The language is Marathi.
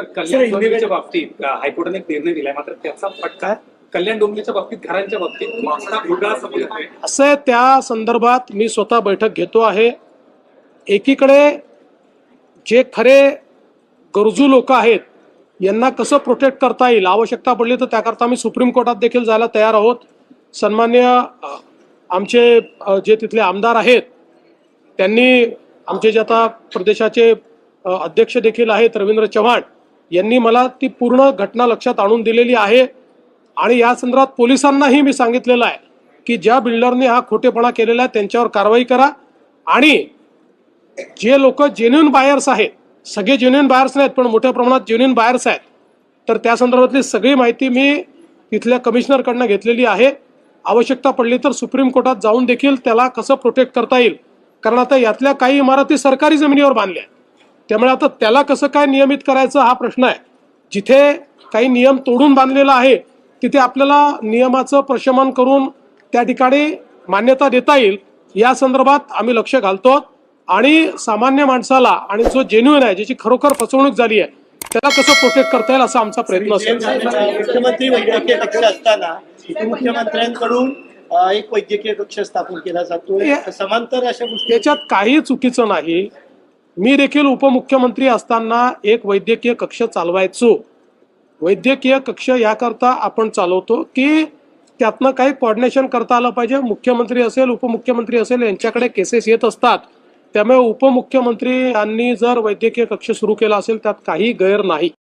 सर कल्याण डोंबिवलीच्या बाबतीत हायकोर्टाने एक निर्णय दिलाय. मात्र त्याचा फटका कल्याण डोंबिवलीच्या बाबतीत घरांच्या बाबतीत असं त्या संदर्भात मी स्वतः बैठक घेतो आहे. एकीकडे जे खरे गरजू लोक आहेत यांना कसं प्रोटेक्ट करता येईल आवश्यकता पडली तर त्याकरता आम्ही सुप्रीम कोर्टात देखील जायला तयार आहोत. सन्मान्य आमचे जे तिथले आमदार आहेत त्यांनी आमचे जे आता प्रदेशाचे अध्यक्ष देखील आहेत रवींद्र चव्हाण यांनी मला ती पूर्ण घटना लक्षात आणून दिलेली आहे. आणि या संदर्भात पोलिसांनाही मी सांगितलेलं आहे की ज्या बिल्डरने हा खोटेपणा केलेला आहे त्यांच्यावर कारवाई करा. आणि जे लोक जेन्युन बायर्स आहेत सगळे जेन्युन बायर्स नाहीत पण मोठ्या प्रमाणात जेन्युन बायर्स आहेत तर त्या संदर्भातली सगळी माहिती मी तिथल्या कमिशनरकडनं घेतलेली आहे. आवश्यकता पडली तर सुप्रीम कोर्टात जाऊन देखील त्याला कसं प्रोटेक्ट करता येईल? कारण आता यातल्या काही इमारती सरकारी जमिनीवर बांधल्या आहेत. त्यामुळे आता त्याला कसं काय नियमित करायचं हा प्रश्न आहे. जिथे काही नियम तोडून बांधलेला आहे तिथे आपल्याला नियमाचं प्रशमन करून त्या ठिकाणी मान्यता देता येईल या संदर्भात आम्ही लक्ष घालतो. आणि सामान्य माणसाला आणि जो जेन्युन आहे ज्याची खरोखर फसवणूक झाली आहे त्याला कसं प्रोटेक्ट करता येईल असा आमचा प्रयत्न असेल मुख्यमंत्री वैद्यकीय कक्ष असताना उपमुख्यमंत्र्यांकडून अ, एक वैद्यकीय कक्ष स्थापन केला जातो समांतर अशा गोष्टी त्याच्यात काही चुकीचं नाही. मी देखील उपमुख्यमंत्री असताना एक वैद्यकीय कक्ष चालवायचो. वैद्यकीय कक्ष याकरता आपण चालवतो की त्यातनं काही कॉर्डिनेशन करता आलं पाहिजे. मुख्यमंत्री असेल उपमुख्यमंत्री असेल यांच्याकडे केसेस येत असतात. त्यामुळे उपमुख्यमंत्री यांनी जर वैद्यकीय कक्ष सुरू केला असेल त्यात काही गैर नाही.